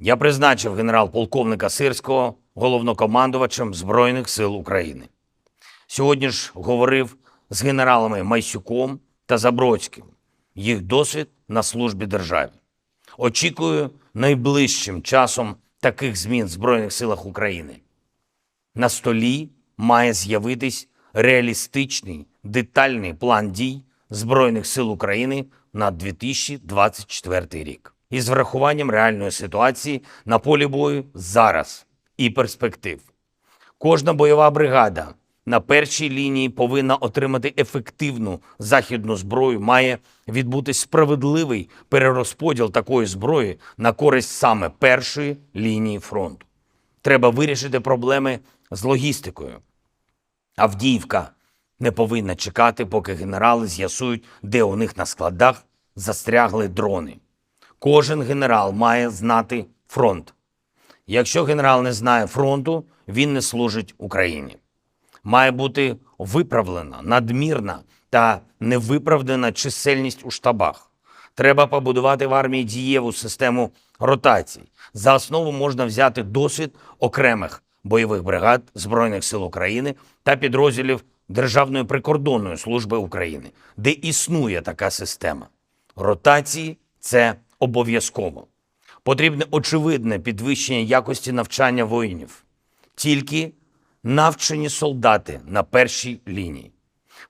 Я призначив генерал-полковника Сирського головнокомандувачем Збройних сил України. Сьогодні ж говорив з генералами Майсюком та Забродським. Їх досвід на службі державі. Очікую найближчим часом таких змін в Збройних силах України. На столі має з'явитись реалістичний детальний план дій Збройних сил України на 2024 рік із врахуванням реальної ситуації на полі бою зараз і перспектив. Кожна бойова бригада на першій лінії повинна отримати ефективну західну зброю. Має відбутись справедливий перерозподіл такої зброї на користь саме першої лінії фронту. Треба вирішити проблеми з логістикою. Авдіївка не повинна чекати, поки генерали з'ясують, де у них на складах застрягли дрони. Кожен генерал має знати фронт. Якщо генерал не знає фронту, він не служить Україні. Має бути виправлена надмірна та невиправдана чисельність у штабах. Треба побудувати в армії дієву систему ротацій. За основу можна взяти досвід окремих бойових бригад Збройних сил України та підрозділів Державної прикордонної служби України, де існує така система. Ротації це обов'язково. Потрібне очевидне підвищення якості навчання воїнів. Тільки навчені солдати на першій лінії.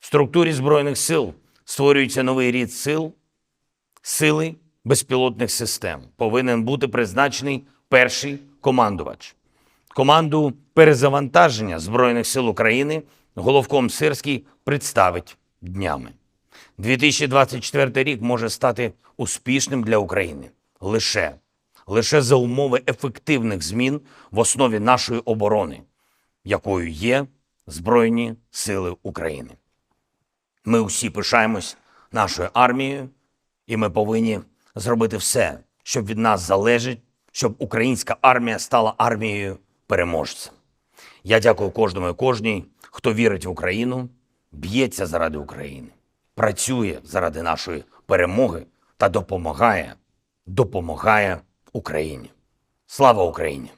В структурі Збройних сил створюється новий рід сил, сили безпілотних систем. Повинен бути призначений перший командувач. Команду перезавантаження Збройних сил України головком Сирський представить днями. 2024 рік може стати успішним для України лише, лише за умови ефективних змін в основі нашої оборони, якою є Збройні Сили України. Ми усі пишаємось нашою армією, і ми повинні зробити все, що від нас залежить, щоб українська армія стала армією переможцем. Я дякую кожному і кожній, хто вірить в Україну, б'ється заради України, працює заради нашої перемоги та допомагає, допомагає Україні. Слава Україні!